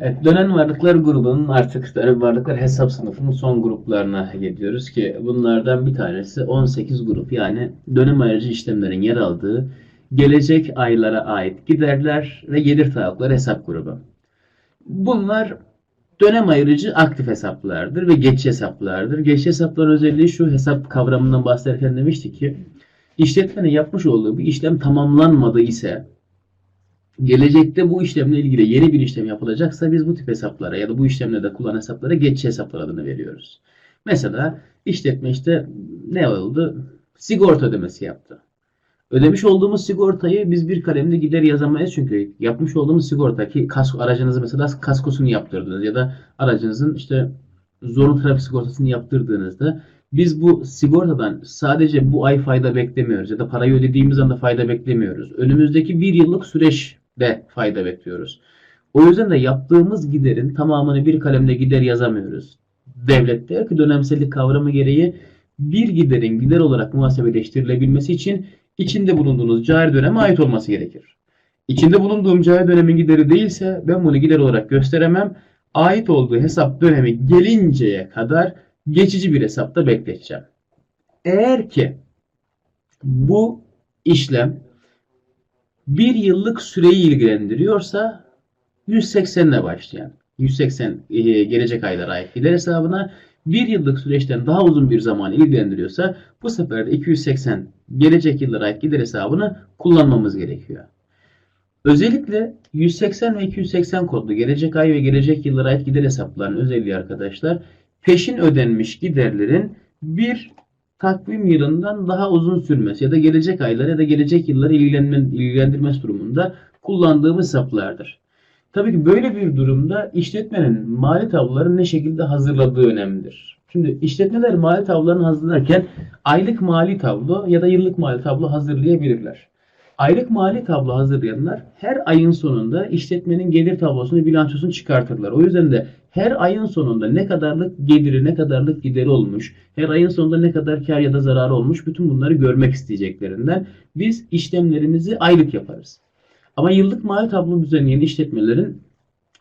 Evet, dönen varlıklar grubunun artık varlıklar hesap sınıfının son gruplarına geliyoruz ki bunlardan bir tanesi 18 grup yani dönem ayırıcı işlemlerin yer aldığı gelecek aylara ait giderler ve gelir taahhütleri hesap grubu. Bunlar dönem ayırıcı aktif hesaplardır ve geçici hesaplardır. Geçici hesapların özelliği şu hesap kavramından bahsederken demiştik ki işletmenin yapmış olduğu bir işlem tamamlanmadı ise gelecekte bu işlemle ilgili yeni bir işlem yapılacaksa biz bu tip hesaplara ya da bu işlemlerde kullanılan hesaplara geçici hesaplar adını veriyoruz. Mesela işletme işte ne oldu? Sigorta ödemesi yaptı. Ödemiş olduğumuz sigortayı biz bir kalemde gider yazamayız çünkü yapmış olduğumuz sigorta ki kasko, aracınızı mesela kaskosunu yaptırdınız ya da aracınızın işte zorunlu trafik sigortasını yaptırdığınızda biz bu sigortadan sadece bu ay fayda beklemiyoruz ya da parayı ödediğimiz anda fayda beklemiyoruz. Önümüzdeki bir yıllık süreçte fayda bekliyoruz. O yüzden de yaptığımız giderin tamamını bir kalemde gider yazamıyoruz. Devlet der ki dönemsellik kavramı gereği bir giderin gider olarak muhasebeleştirilebilmesi için içinde bulunduğunuz cari döneme ait olması gerekir. İçinde bulunduğum cari dönemin gideri değilse ben bunu gider olarak gösteremem. Ait olduğu hesap dönemi gelinceye kadar geçici bir hesapta bekleteceğim. Eğer ki bu işlem bir yıllık süreyi ilgilendiriyorsa 180 ile başlayan 180 e, gelecek aylara ait gider hesabına bir yıllık süreçten daha uzun bir zaman ilgilendiriyorsa bu sefer de 280 gelecek yıllara ait gider hesabını kullanmamız gerekiyor. Özellikle 180 ve 280 kodlu gelecek ay ve gelecek yıllara ait gider hesaplarının özelliği arkadaşlar peşin ödenmiş giderlerin bir takvim yılından daha uzun sürmesi ya da gelecek aylar ya da gelecek yılları ilgilendirmesi durumunda kullandığımız hesaplardır. Tabii ki böyle bir durumda işletmenin mali tabloları ne şekilde hazırladığı önemlidir. Şimdi işletmeler mali tablolarını hazırlarken aylık mali tablo ya da yıllık mali tablo hazırlayabilirler. Aylık mali tablo hazırlayanlar her ayın sonunda işletmenin gelir tablosunu, bilançosunu çıkartırlar. O yüzden de her ayın sonunda ne kadarlık geliri, ne kadarlık gideri olmuş, her ayın sonunda ne kadar kar ya da zararı olmuş bütün bunları görmek isteyeceklerinden biz işlemlerimizi aylık yaparız. Ama yıllık mali tablo düzenleyen işletmelerin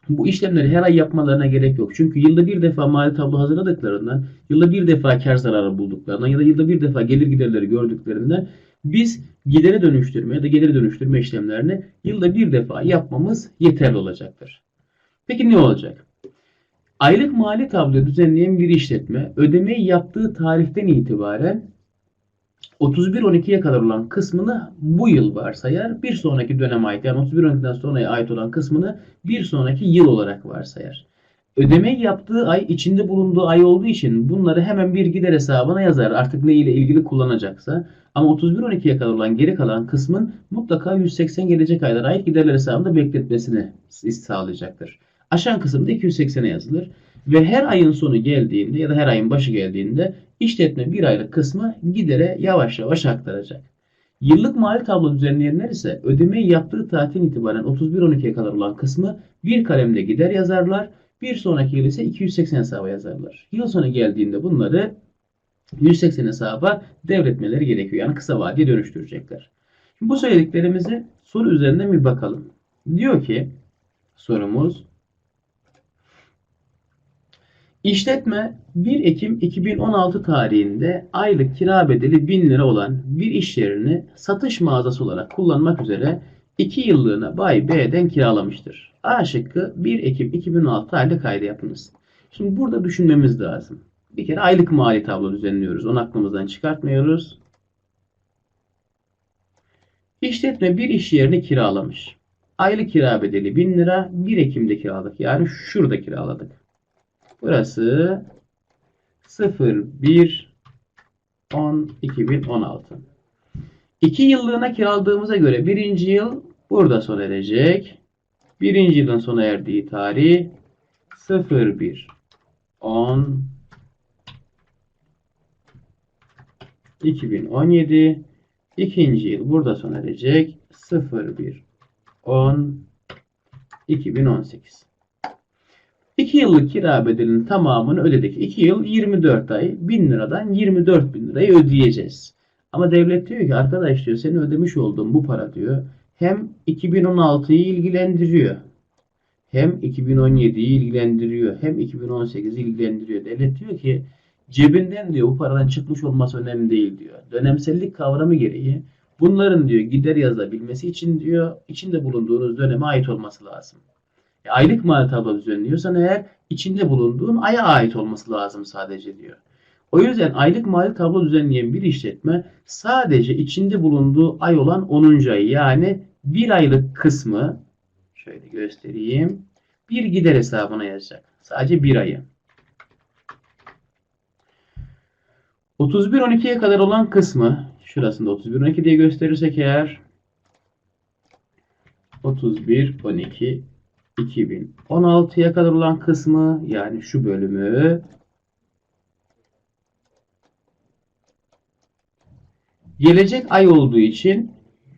bu işlemleri her ay yapmalarına gerek yok. Çünkü yılda bir defa mali tablo hazırladıklarından, yılda bir defa kar zararı bulduklarından ya da yılda bir defa gelir giderleri gördüklerinden biz gideri dönüştürme ya da geliri dönüştürme işlemlerini yılda bir defa yapmamız yeterli olacaktır. Peki ne olacak? Aylık mali tablo düzenleyen bir işletme ödemeyi yaptığı tarihten itibaren 31-12'ye kadar olan kısmını bu yıl varsayar. Bir sonraki dönem ait yani 31-12'den sonraya ait olan kısmını bir sonraki yıl olarak varsayar. Ödemeyi yaptığı ay içinde bulunduğu ay olduğu için bunları hemen bir gider hesabına yazar. Artık ne ile ilgili kullanacaksa. Ama 31-12'ye kadar olan geri kalan kısmın mutlaka 180 gelecek aylara ait giderler hesabında bekletmesini sağlayacaktır. Aşan kısımda 280'e yazılır. Ve her ayın sonu geldiğinde ya da her ayın başı geldiğinde işletme bir aylık kısmı gidere yavaş yavaş aktaracak. Yıllık mali tablo düzenleyenler ise ödemeyi yaptığı tarihten itibaren 31-12'ye kadar olan kısmı bir kalemde gider yazarlar. Bir sonraki yıl ise 280 hesaba yazarlar. Yıl sonu geldiğinde bunları 180 hesaba devretmeleri gerekiyor. Yani kısa vadeye dönüştürecekler. Şimdi bu söylediklerimizi soru üzerinden bir bakalım. Diyor ki sorumuz İşletme 1 Ekim 2016 tarihinde aylık kira bedeli 1000 lira olan bir iş yerini satış mağazası olarak kullanmak üzere 2 yıllığına Bay B'den kiralamıştır. A şıkkı 1 Ekim 2016 tarihinde kaydı yapınız. Şimdi burada düşünmemiz lazım. Bir kere aylık mali tablo düzenliyoruz. Onu aklımızdan çıkartmıyoruz. İşletme bir iş yerini kiralamış. Aylık kira bedeli 1000 lira. 1 Ekim'de kiraladık. Yani şurada kiraladık. Burası 01 10 2016. 2 yıllığına kiraladığımıza göre birinci yıl burada sona erecek. Birinci yılın sona erdiği tarih 01 10 2017 ikinci yıl burada sona erecek 01 10 2018 2 yıllık kira bedelinin tamamını ödedik. 2 yıl 24 ay 1000 liradan 24 bin lirayı ödeyeceğiz. Ama devlet diyor ki arkadaş diyor senin ödemiş olduğun bu para diyor hem 2016'yı ilgilendiriyor hem 2017'yi ilgilendiriyor hem 2018'i ilgilendiriyor. Devlet diyor ki cebinden diyor bu paradan çıkmış olması önemli değil diyor. Dönemsellik kavramı gereği bunların diyor gider yazabilmesi için diyor içinde bulunduğunuz döneme ait olması lazım. E, aylık mal tablo düzenliyorsan eğer içinde bulunduğun aya ait olması lazım sadece diyor. O yüzden aylık mali tablo düzenleyen bir işletme sadece içinde bulunduğu ay olan 10. ay yani bir aylık kısmı şöyle göstereyim. Bir gider hesabına yazacak. Sadece bir ayı. 31-12'ye kadar olan kısmı şurasında 31-12 diye gösterirsek eğer 31-12 2016'ya kadar olan kısmı yani şu bölümü gelecek ay olduğu için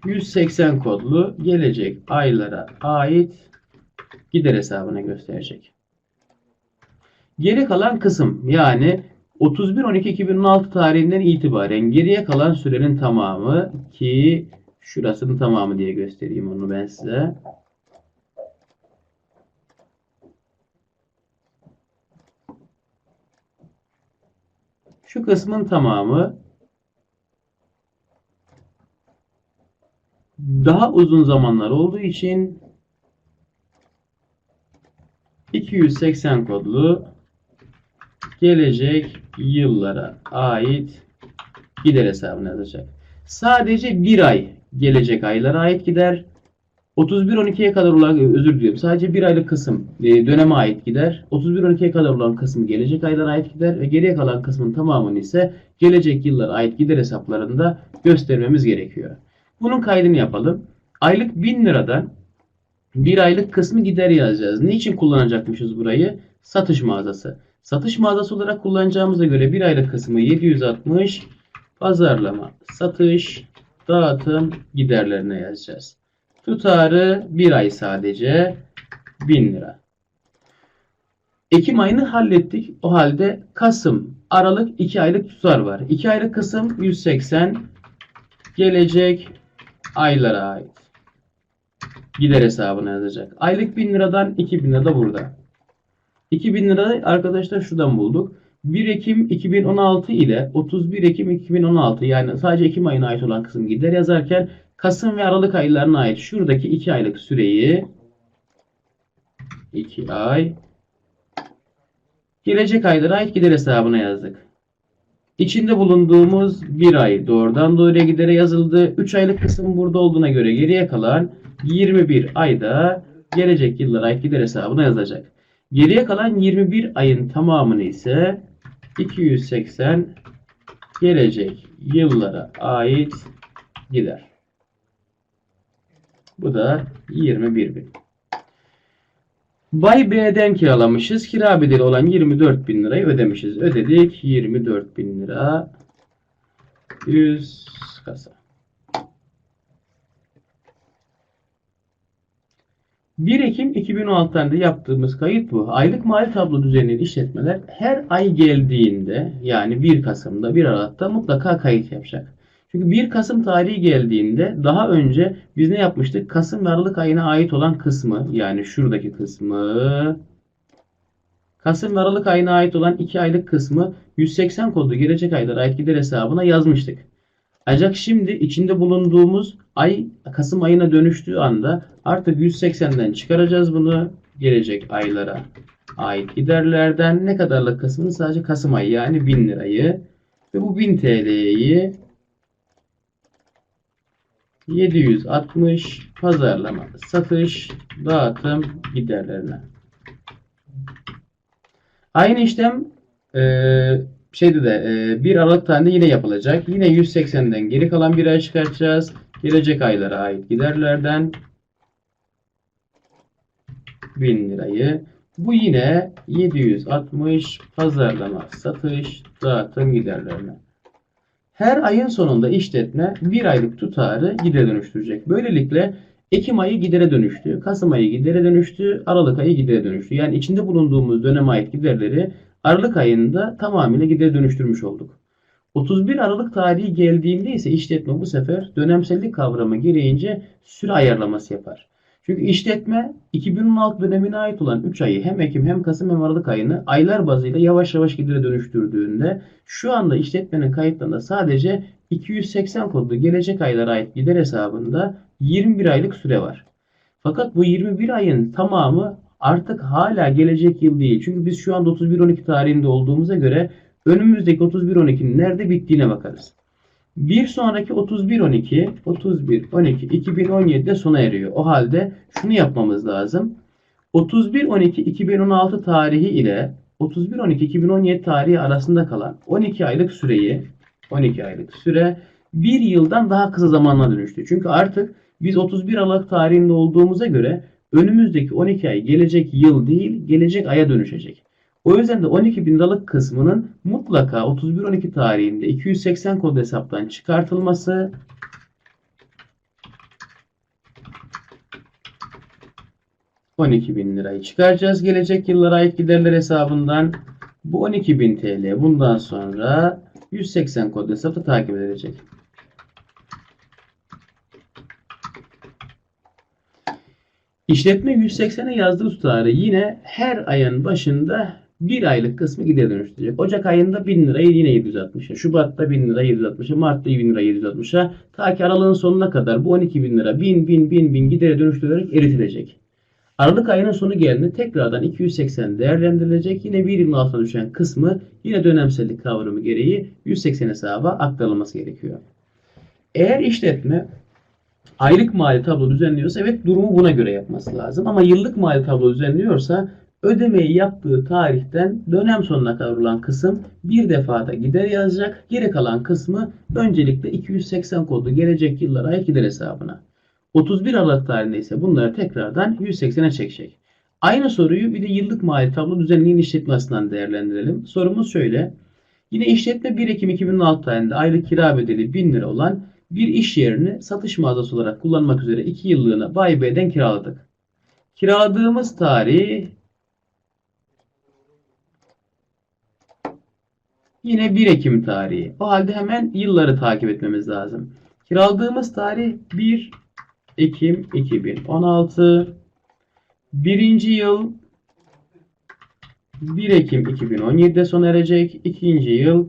180 kodlu gelecek aylara ait gider hesabına gösterecek. Geri kalan kısım yani 31-12-2016 tarihinden itibaren geriye kalan sürenin tamamı ki şurasının tamamı diye göstereyim onu ben size. Şu kısmın tamamı daha uzun zamanlar olduğu için 280 kodlu gelecek yıllara ait gider hesabına yazacak. Sadece bir ay gelecek aylara ait gider. 31-12'ye kadar olan özür diliyorum. Sadece bir aylık kısım e, döneme ait gider. 31-12'ye kadar olan kısmı gelecek aylara ait gider ve geriye kalan kısmın tamamını ise gelecek yıllara ait gider hesaplarında göstermemiz gerekiyor. Bunun kaydını yapalım. Aylık 1000 liradan bir aylık kısmı gider yazacağız. Ne için kullanacakmışız burayı? Satış mağazası. Satış mağazası olarak kullanacağımıza göre bir aylık kısmı 760 pazarlama, satış, dağıtım giderlerine yazacağız. Tutarı bir ay sadece 1000 lira. Ekim ayını hallettik. O halde Kasım, Aralık 2 aylık tutar var. 2 aylık kısım 180 gelecek aylara ait. Gider hesabına yazacak. Aylık 1000 liradan 2000 lira da burada. 2000 lira arkadaşlar şuradan bulduk. 1 Ekim 2016 ile 31 Ekim 2016 yani sadece Ekim ayına ait olan kısım gider yazarken Kasım ve Aralık aylarına ait şuradaki 2 aylık süreyi 2 ay gelecek aylara ait gider hesabına yazdık. İçinde bulunduğumuz bir ay doğrudan doğruya gidere yazıldı. 3 aylık kısım burada olduğuna göre geriye kalan 21 ayda gelecek yıllara ait gider hesabına yazacak. Geriye kalan 21 ayın tamamını ise 280 gelecek yıllara ait gider. Bu da 21 bin. Bay B'den kiralamışız. Kira bedeli olan 24 bin lirayı ödemişiz. Ödedik. 24 bin lira. 100 kasa. 1 Ekim 2016'da yaptığımız kayıt bu. Aylık mali tablo düzenli işletmeler her ay geldiğinde yani 1 Kasım'da 1 Aralık'ta mutlaka kayıt yapacak. Çünkü 1 Kasım tarihi geldiğinde daha önce biz ne yapmıştık? Kasım ve Aralık ayına ait olan kısmı yani şuradaki kısmı Kasım ve Aralık ayına ait olan 2 aylık kısmı 180 kodlu gelecek aylara ait gider hesabına yazmıştık. Ancak şimdi içinde bulunduğumuz ay Kasım ayına dönüştüğü anda artık 180'den çıkaracağız bunu gelecek aylara ait giderlerden ne kadarlık kısmını sadece Kasım ayı yani 1000 lirayı ve bu 1000 TL'yi 760 pazarlama, satış, dağıtım giderlerine. Aynı işlem e, şeyde de e, 1 Aralık tarihinde yine yapılacak. Yine 180'den geri kalan bir ay çıkartacağız. Gelecek aylara ait giderlerden 1000 lirayı. Bu yine 760 pazarlama, satış, dağıtım giderlerine. Her ayın sonunda işletme bir aylık tutarı gidere dönüştürecek. Böylelikle Ekim ayı gidere dönüştü, Kasım ayı gidere dönüştü, Aralık ayı gidere dönüştü. Yani içinde bulunduğumuz döneme ait giderleri Aralık ayında tamamıyla gidere dönüştürmüş olduk. 31 Aralık tarihi geldiğinde ise işletme bu sefer dönemsellik kavramı gereğince süre ayarlaması yapar. Çünkü işletme 2016 dönemine ait olan 3 ayı hem Ekim hem Kasım hem Aralık ayını aylar bazıyla yavaş yavaş gidere dönüştürdüğünde şu anda işletmenin kayıtlarında sadece 280 kodlu gelecek aylara ait gider hesabında 21 aylık süre var. Fakat bu 21 ayın tamamı artık hala gelecek yıl değil. Çünkü biz şu anda 31-12 tarihinde olduğumuza göre önümüzdeki 31-12'nin nerede bittiğine bakarız. Bir sonraki 31-12, 31-12 2017'de sona eriyor. O halde şunu yapmamız lazım. 31-12-2016 tarihi ile 31-12-2017 tarihi arasında kalan 12 aylık süreyi 12 aylık süre bir yıldan daha kısa zamanla dönüştü. Çünkü artık biz 31 Aralık tarihinde olduğumuza göre önümüzdeki 12 ay gelecek yıl değil gelecek aya dönüşecek. O yüzden de 12 bin liralık kısmının mutlaka 31-12 tarihinde 280 kod hesaptan çıkartılması ...12 bin lirayı çıkaracağız. Gelecek yıllara ait giderler hesabından. Bu 12 bin TL bundan sonra 180 kod hesapta takip edilecek. İşletme 180'e yazdığı tutarı yine her ayın başında bir aylık kısmı gider dönüştürecek. Ocak ayında 1000 lirayı yine 760'a, Şubat'ta 1000 lira 760'a, Mart'ta 1000 lira 760'a, ta ki aralığın sonuna kadar bu 12 bin lira 1000 1000 1000 1000 gidere dönüştürülerek eritilecek. Aralık ayının sonu geldiğinde tekrardan 280 değerlendirilecek. Yine bir yılın altına düşen kısmı yine dönemsellik kavramı gereği 180 hesaba aktarılması gerekiyor. Eğer işletme aylık mali tablo düzenliyorsa evet durumu buna göre yapması lazım. Ama yıllık mali tablo düzenliyorsa ödemeyi yaptığı tarihten dönem sonuna kadar olan kısım bir defada gider yazacak. Geri kalan kısmı öncelikle 280 kodlu gelecek yıllara ait gider hesabına. 31 Aralık tarihinde ise bunları tekrardan 180'e çekecek. Aynı soruyu bir de yıllık mali tablo düzenleyen işletme değerlendirelim. Sorumuz şöyle. Yine işletme 1 Ekim 2016 tarihinde aylık kira bedeli 1000 lira olan bir iş yerini satış mağazası olarak kullanmak üzere 2 yıllığına Bay B'den kiraladık. Kiraladığımız tarih yine 1 Ekim tarihi. O halde hemen yılları takip etmemiz lazım. Kiraladığımız tarih 1 Ekim 2016. Birinci yıl 1 Ekim 2017'de sona erecek. İkinci yıl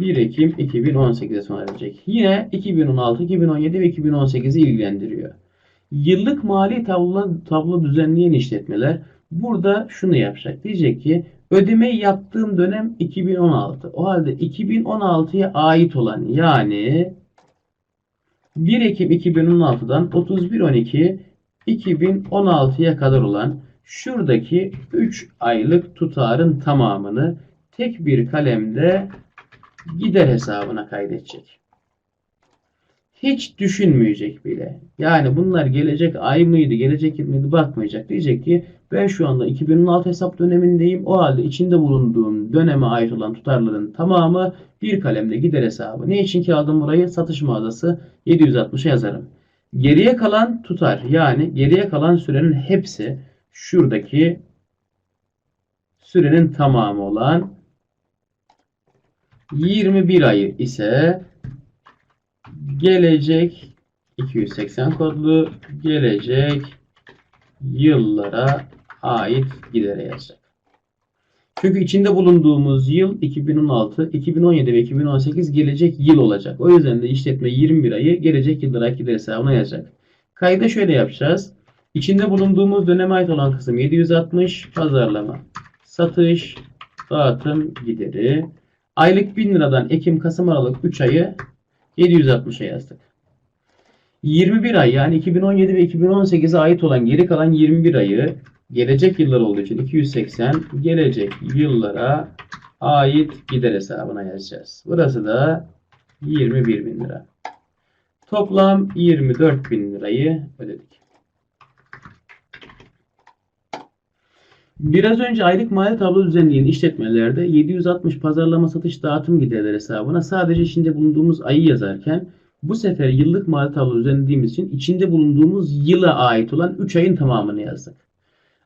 1 Ekim 2018'de sona erecek. Yine 2016, 2017 ve 2018'i ilgilendiriyor. Yıllık mali tablo, tablo düzenleyen işletmeler burada şunu yapacak. Diyecek ki ödemeyi yaptığım dönem 2016. O halde 2016'ya ait olan yani 1 Ekim 2016'dan 31 2016'ya kadar olan şuradaki 3 aylık tutarın tamamını tek bir kalemde gider hesabına kaydedecek. Hiç düşünmeyecek bile. Yani bunlar gelecek ay mıydı, gelecek yıl mıydı bakmayacak. Diyecek ki ben şu anda 2016 hesap dönemindeyim. O halde içinde bulunduğum döneme ait olan tutarların tamamı bir kalemde gider hesabı. Ne için ki aldım burayı? Satış mağazası 760'a yazarım. Geriye kalan tutar yani geriye kalan sürenin hepsi şuradaki sürenin tamamı olan 21 ayı ise gelecek 280 kodlu gelecek yıllara ait gidere yazacak. Çünkü içinde bulunduğumuz yıl 2016, 2017 ve 2018 gelecek yıl olacak. O yüzden de işletme 21 ayı gelecek yıllara gider hesabına yazacak. Kayda şöyle yapacağız. İçinde bulunduğumuz döneme ait olan kısım 760 pazarlama, satış, dağıtım gideri. Aylık 1000 liradan Ekim, Kasım, Aralık 3 ayı 760'a yazdık. 21 ay yani 2017 ve 2018'e ait olan geri kalan 21 ayı gelecek yıllar olduğu için 280 gelecek yıllara ait gider hesabına yazacağız. Burası da 21 bin lira. Toplam 24 bin lirayı ödedik. Biraz önce aylık mali tablo düzenleyen işletmelerde 760 pazarlama satış dağıtım giderleri hesabına sadece içinde bulunduğumuz ayı yazarken bu sefer yıllık mali tablo düzenlediğimiz için içinde bulunduğumuz yıla ait olan 3 ayın tamamını yazdık.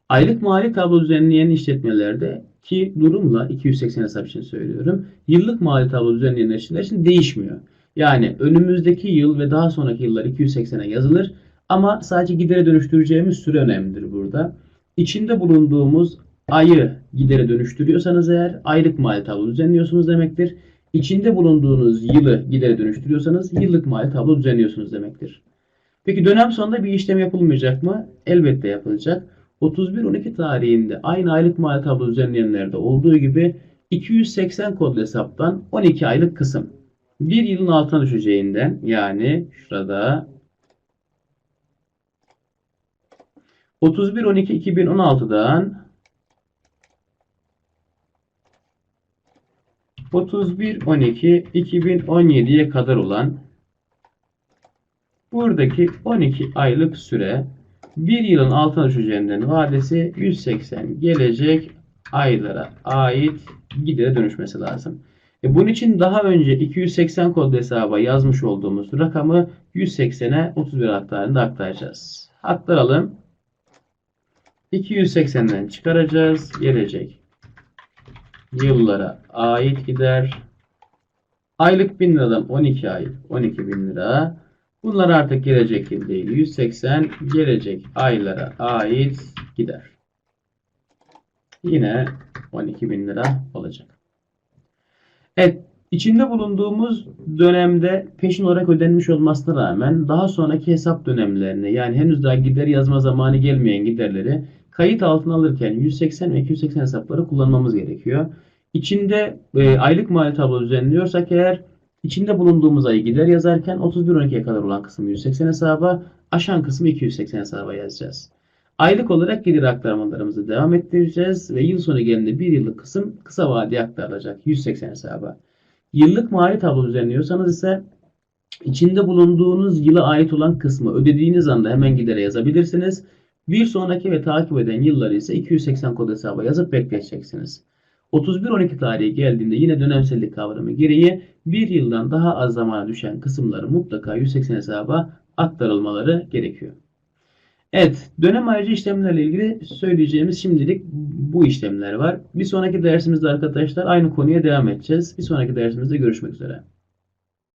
Aylık mali tablo düzenleyen işletmelerde ki durumla 280 hesap için söylüyorum. Yıllık mali tablo düzenleyen işletmeler için değişmiyor. Yani önümüzdeki yıl ve daha sonraki yıllar 280'e yazılır. Ama sadece gidere dönüştüreceğimiz süre önemlidir burada. İçinde bulunduğumuz ayı gidere dönüştürüyorsanız eğer aylık mali tablo düzenliyorsunuz demektir. İçinde bulunduğunuz yılı gidere dönüştürüyorsanız yıllık mali tablo düzenliyorsunuz demektir. Peki dönem sonunda bir işlem yapılmayacak mı? Elbette yapılacak. 31-12 tarihinde aynı aylık mali tablo düzenleyenlerde olduğu gibi 280 kodlu hesaptan 12 aylık kısım bir yılın altına düşeceğinden yani şurada 31-12-2016'dan 31-12-2017'ye kadar olan buradaki 12 aylık süre bir yılın altına düşeceğinden vadesi 180 gelecek aylara ait gidere dönüşmesi lazım. E bunun için daha önce 280 kodlu hesaba yazmış olduğumuz rakamı 180'e 31 aktarında aktaracağız. Aktaralım. 280'den çıkaracağız. Gelecek yıllara ait gider. Aylık 1000 liradan 12 ay 12 bin lira. Bunlar artık gelecek yıl değil. 180 gelecek aylara ait gider. Yine 12 bin lira olacak. Evet, içinde bulunduğumuz dönemde peşin olarak ödenmiş olmasına rağmen daha sonraki hesap dönemlerine yani henüz daha gider yazma zamanı gelmeyen giderleri kayıt altına alırken 180 ve 280 hesapları kullanmamız gerekiyor. İçinde e, aylık mali tablo düzenliyorsak eğer içinde bulunduğumuz ayı gider yazarken 31-12'ye kadar olan kısmı 180 hesaba, aşan kısmı 280 hesaba yazacağız. Aylık olarak gelir aktarmalarımızı devam ettireceğiz ve yıl sonu geldiğinde bir yıllık kısım kısa vadeye aktarılacak 180 hesaba. Yıllık mali tablo düzenliyorsanız ise içinde bulunduğunuz yıla ait olan kısmı ödediğiniz anda hemen gidere yazabilirsiniz. Bir sonraki ve takip eden yılları ise 280 kod hesaba yazıp bekleyeceksiniz. 31-12 tarihi geldiğinde yine dönemsellik kavramı gereği bir yıldan daha az zamana düşen kısımları mutlaka 180 hesaba aktarılmaları gerekiyor. Evet, dönem ayrıcı işlemlerle ilgili söyleyeceğimiz şimdilik bu işlemler var. Bir sonraki dersimizde arkadaşlar aynı konuya devam edeceğiz. Bir sonraki dersimizde görüşmek üzere.